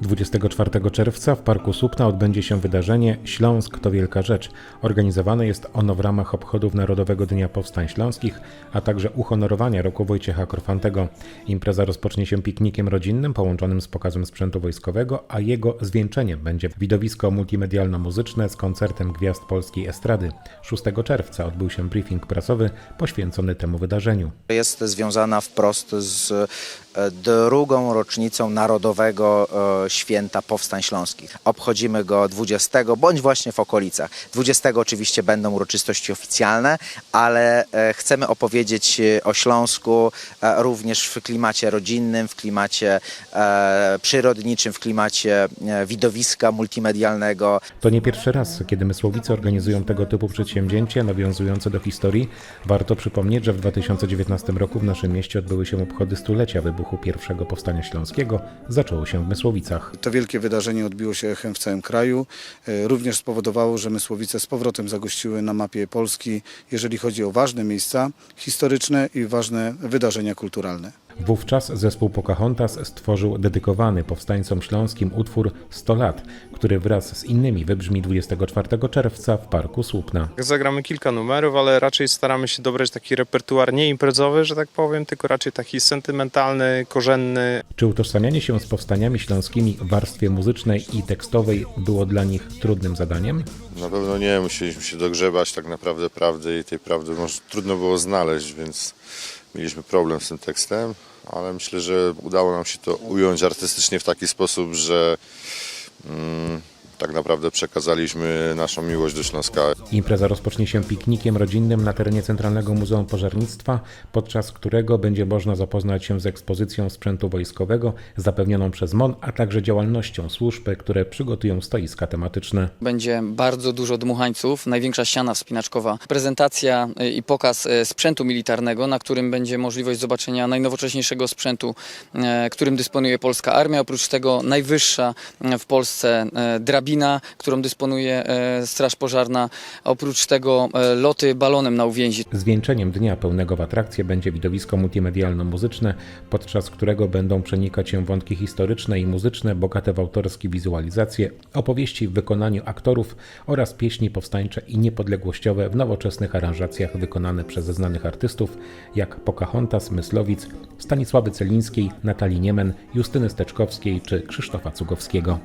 24 czerwca w Parku Słupna odbędzie się wydarzenie Śląsk to Wielka Rzecz. Organizowane jest ono w ramach obchodów Narodowego Dnia Powstań Śląskich, a także uhonorowania roku Wojciecha Korfantego. Impreza rozpocznie się piknikiem rodzinnym połączonym z pokazem sprzętu wojskowego, a jego zwieńczeniem będzie widowisko multimedialno-muzyczne z koncertem gwiazd polskiej estrady. 6 czerwca odbył się briefing prasowy poświęcony temu wydarzeniu. Jest związana wprost z drugą rocznicą Narodowego e, Święta Powstań Śląskich. Obchodzimy go 20, bądź właśnie w okolicach. 20 oczywiście będą uroczystości oficjalne, ale e, chcemy opowiedzieć e, o Śląsku e, również w klimacie rodzinnym, w klimacie e, przyrodniczym, w klimacie e, widowiska multimedialnego. To nie pierwszy raz, kiedy Mysłowice organizują tego typu przedsięwzięcie nawiązujące do historii. Warto przypomnieć, że w 2019 roku w naszym mieście odbyły się obchody stulecia wybuchu pierwszego powstania śląskiego. Zaczęło się w Mysłowicach. To wielkie wydarzenie odbiło się echem w całym kraju. E, Również spowodowało, że Mysłowice z powrotem zagościły na mapie Polski, jeżeli chodzi o ważne miejsca historyczne i ważne wydarzenia kulturalne. Wówczas zespół Pocahontas stworzył dedykowany powstańcom śląskim utwór 100 lat, który wraz z innymi wybrzmi 24 czerwca w Parku Słupna. Zagramy kilka numerów, ale raczej staramy się dobrać taki repertuar nie imprezowy, że tak powiem, tylko raczej taki sentymentalny, korzenny. Czy utożsamianie się z powstaniami śląskimi w warstwie muzycznej i tekstowej było dla nich trudnym zadaniem? Na pewno nie, musieliśmy się dogrzebać tak naprawdę prawdy i tej prawdy może trudno było znaleźć, więc mieliśmy problem z tym tekstem, ale myślę, że udało nam się to ująć artystycznie w taki sposób, że mm, tak naprawdę przekazaliśmy naszą miłość do Śląska. Impreza rozpocznie się piknikiem rodzinnym na terenie Centralnego Muzeum Pożarnictwa, podczas którego będzie można zapoznać się z ekspozycją sprzętu wojskowego zapewnioną przez MON, a także działalnością służb, które przygotują stoiska tematyczne. Będzie bardzo dużo dmuchańców, największa ściana wspinaczkowa, prezentacja y, i pokaz y, sprzętu militarnego, na którym będzie możliwość zobaczenia najnowocześniejszego sprzętu, y, którym dysponuje polska armia. Oprócz tego najwyższa w Polsce y, drabina, którą dysponuje y, Straż Pożarna. Oprócz tego y, loty balonem na uwięzi. Zwieńczeniem dnia pełnego w atrakcje będzie widowisko multimedialno-muzyczne, podczas którego będą przenikać się wątki historyczne i muzyczne, bogate w autorskie wizualizacje, opowieści w wykonaniu aktorów oraz pieśni powstańcze i niepodległościowe w nowoczesnych aranżacjach wykonane przez znanych artystów jak Pocahontas, Myslowic, Stanisławy Celińskiej, Natalii Niemen, Justyny Steczkowskiej czy Krzysztofa Cugowskiego.